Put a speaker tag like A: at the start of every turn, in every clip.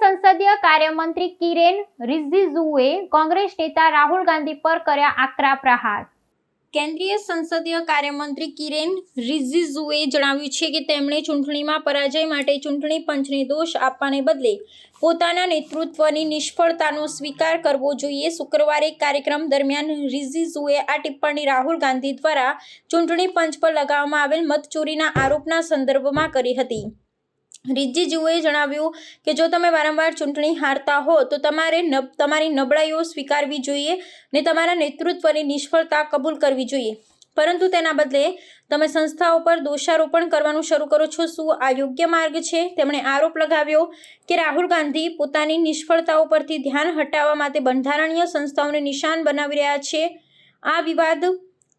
A: સંસદીય કાર્યમંત્રી કિરેન રિજિજુએ કોંગ્રેસ નેતા રાહુલ ગાંધી પર કર્યા આકરા પ્રહાર. કેન્દ્રીય સંસદીય કાર્યમંત્રી કિરેન રિજિજુએ જણાવ્યું છે કે તેમણે ચૂંટણીમાં પરાજય માટે ચૂંટણી પંચને દોષ આપવાને બદલે પોતાના નેતૃત્વની નિષ્ફળતાનો સ્વીકાર કરવો જોઈએ. શુક્રવારે કાર્યક્રમ દરમિયાન રિજિજુએ આ ટિપ્પણી રાહુલ ગાંધી દ્વારા ચૂંટણી પંચ પર લગાવવામાં આવેલ મતચોરીના આરોપના સંદર્ભમાં કરી હતી. રિજિજુએ જણાવ્યું કે જો તમે વારંવાર ચૂંટણી હારતા હો, તો તમારે નબ, તમારી નબળાઈઓ સ્વીકારવી જોઈએ ને તમારા નેતૃત્વની નિષ્ફળતા કબૂલ કરવી જોઈએ. પરંતુ તેના બદલે તમે સંસ્થાઓ પર દોષારોપણ કરવાનું શરૂ કરો છો, શું આ યોગ્ય માર્ગ છે? તેમણે આરોપ લગાવ્યો કે રાહુલ ગાંધી પોતાની નિષ્ફળતાઓ પરથી ધ્યાન હટાવવા માટે બંધારણીય સંસ્થાઓને નિશાન બનાવી રહ્યા છે. આ વિવાદ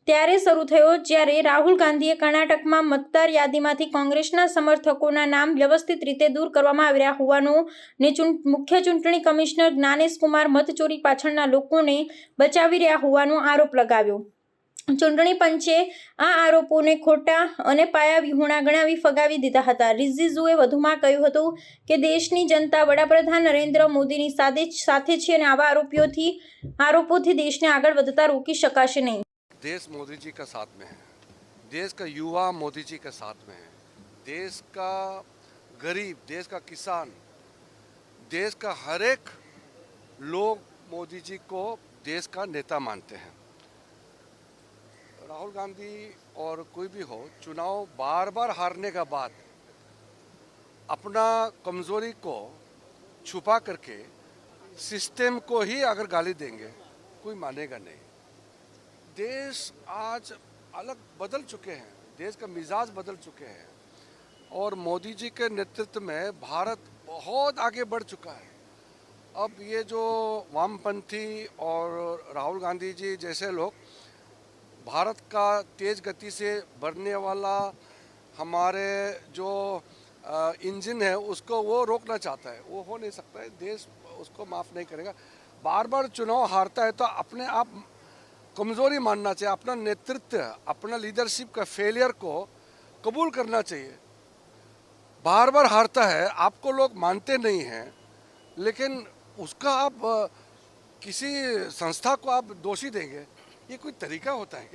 A: ત્યારે શરૂ થયો જ્યારે રાહુલ ગાંધીએ કર્ણાટકમાં મતદાર યાદીમાંથી કોંગ્રેસના સમર્થકોના નામ વ્યવસ્થિત રીતે દૂર કરવામાં આવ્યા હોવાનું ને મુખ્ય ચૂંટણી કમિશનર જ્ઞાનેશ કુમાર મતચોરી પાછળના લોકોને બચાવી રહ્યા હોવાનો આરોપ લગાવ્યો. ચૂંટણી પંચે આ આરોપોને ખોટા અને પાયા વિહોણા ગણાવી ફગાવી દીધા હતા. રિઝિઝુએ વધુમાં કહ્યું હતું કે દેશની જનતા વડાપ્રધાન નરેન્દ્ર મોદીની સાથે સાથે છે અને આવા આરોપીઓથી આરોપોથી દેશને આગળ વધતા રોકી શકાશે નહીં.
B: देश मोदी जी का साथ में है। देश का युवा मोदी जी के साथ में है। देश का गरीब, देश का किसान, देश का हर एक लोग मोदी जी को देश का नेता मानते हैं। राहुल गांधी और कोई भी हो, चुनाव बार बार हारने का बाद अपना कमज़ोरी को छुपा करके सिस्टम को ही अगर गाली देंगे, कोई मानेगा नहीं। देश आज अलग बदल चुके हैं, देश का मिजाज बदल चुके हैं। और मोदी जी के नेतृत्व में भारत बहुत आगे बढ़ चुका है। अब ये जो वामपंथी और राहुल गांधी जी जैसे लोग भारत का तेज गति से बढ़ने वाला हमारे जो इंजन है, उसको वो रोकना चाहता है। वो हो नहीं सकता है, देश उसको माफ़ नहीं करेगा। बार बार चुनाव हारता है तो अपने आप कमज़ोरी मानना चाहिए, अपना नेतृत्व, अपना लीडरशिप का फेलियर को कबूल करना चाहिए। बार बार हारता है, आपको लोग मानते नहीं हैं, लेकिन उसका आप किसी संस्था को आप दोषी देंगे, ये कोई तरीका होता है क्या?